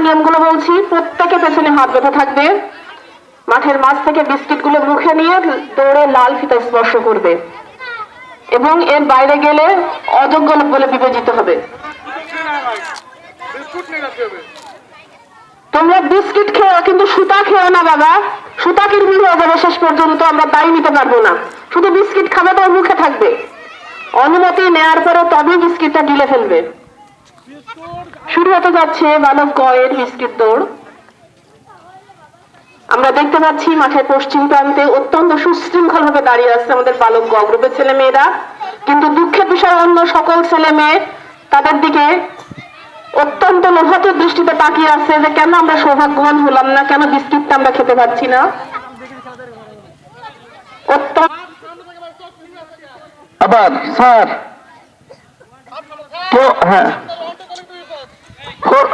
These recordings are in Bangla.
নিয়মগুলো বলছি, প্রত্যেকে পেছনে হাত বেঁধে থাকবে। মাঠের মাঝ থেকে বিস্কিটগুলো মুখে নিয়ে দৌড়ে লাল ফিতা স্পর্শ করবে। এবং এর বাইরে গেলে অযোগ্য লোক বলে বিবেচিত হবে। তোমরা বিস্কিট খেও কিন্তু সুতা খেও না, বাবা। সুতা কিরমি হয়ে যাবে শেষ পর্যন্ত, আমরা তাই নিতে পারব না। শুধু বিস্কিট খাবে তো মুখে থাকবে। অনুমতি নেয়ার পরে তবেই বিস্কিটটা গিলে ফেলবে। শুরু হতে যাচ্ছে বালক গয়ের বিস্কিট দৌড়। আমরা দেখতে পাচ্ছি মাঠের পশ্চিম প্রান্তে অত্যন্ত সুশৃঙ্খল ভাবে দাঁড়িয়ে আছে আমাদের বালক গ গ্রুপের ছেলে মেয়েরা। কিন্তু দুঃখের বিষয় অন্য সকল ছেলে মেয়ে তাদের দিকে অত্যন্ত লোভাতুর দৃষ্টিতে তাকিয়ে আছে যে কেন আমরা সৌভাগ্যবান হলাম না, কেন বিস্কিটটা আমরা খেতে পাচ্ছি না। আবার, স্যার। হ্যাঁ।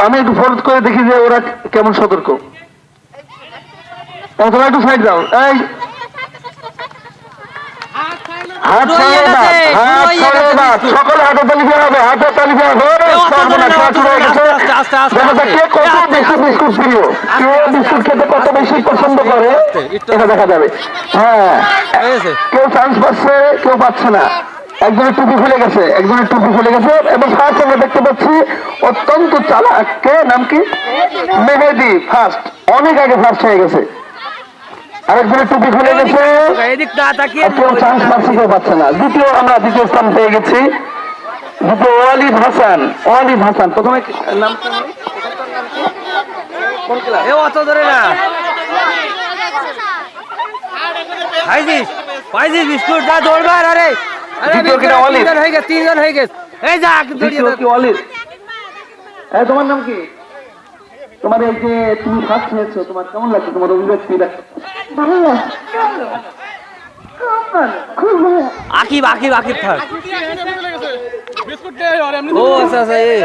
আমি একটু ফোর্স করে দেখি যে ওরা কেমন সতর্ক। তোমরা একটু সাইড দাও। এই! হাত পুরো ছাড়ো গেছে, না, হাত পুরো ছাড়ো গেছে না। বিস্কুট। সকলে হাতে তালি দেওয়া হবে হাতে তালি দেওয়া হবে। ওরে, এ, অত সর্বনাশ, ধরে না, শুরু গেছে। ধরে না, আস্তে, আস্তে, দেখা যাক কে কত বেশি বিস্কুট প্রিয়? কে বিস্কুট খেতে কত বেশি পছন্দ করে? এটা দেখা যাবে। হ্যাঁ কেউ চান্স পাচ্ছে কেউ পাচ্ছে না। একজনের টুপি খুলে গেছে একজনের টুপি খুলে গেছে এবং ফার্স্ট আমরা দেখতে পাচ্ছি অত্যন্ত চালাক কে নাম কি মেহেদি ফার্স্ট অনেক আগে ফার্স্ট হয়ে গেছে আরেকজনের টুপি খুলে গেছে কেউ চান্স পাচ্ছে কেউ পাচ্ছে না দ্বিতীয় আমরা দ্বিতীয় স্থান পেয়ে গেছি দ্বিতীয় ওয়ালিদ হাসান ওয়ালিদ হাসান প্রথমে নাম অত ধরে না খাইছিস পাইছিস বিস্কুট যা দৌড়বার আরে আরে কিনা অলিভ? তিনজন হয়ে গেছে তিনজন হয়ে গেছে এই যা দৌড়িয়ে দ্বিতীয় কি ওয়ালিদ এই তোমার নাম কি তোমার এই যে তুমি ফার্স্ট হয়েছো তোমার কেমন লাগছে তোমার অভিব্যক্তি দেখো আকিব আকিব আকিব থাক বিস্কুট নেই আর এমনি ও আচ্ছা আচ্ছা এ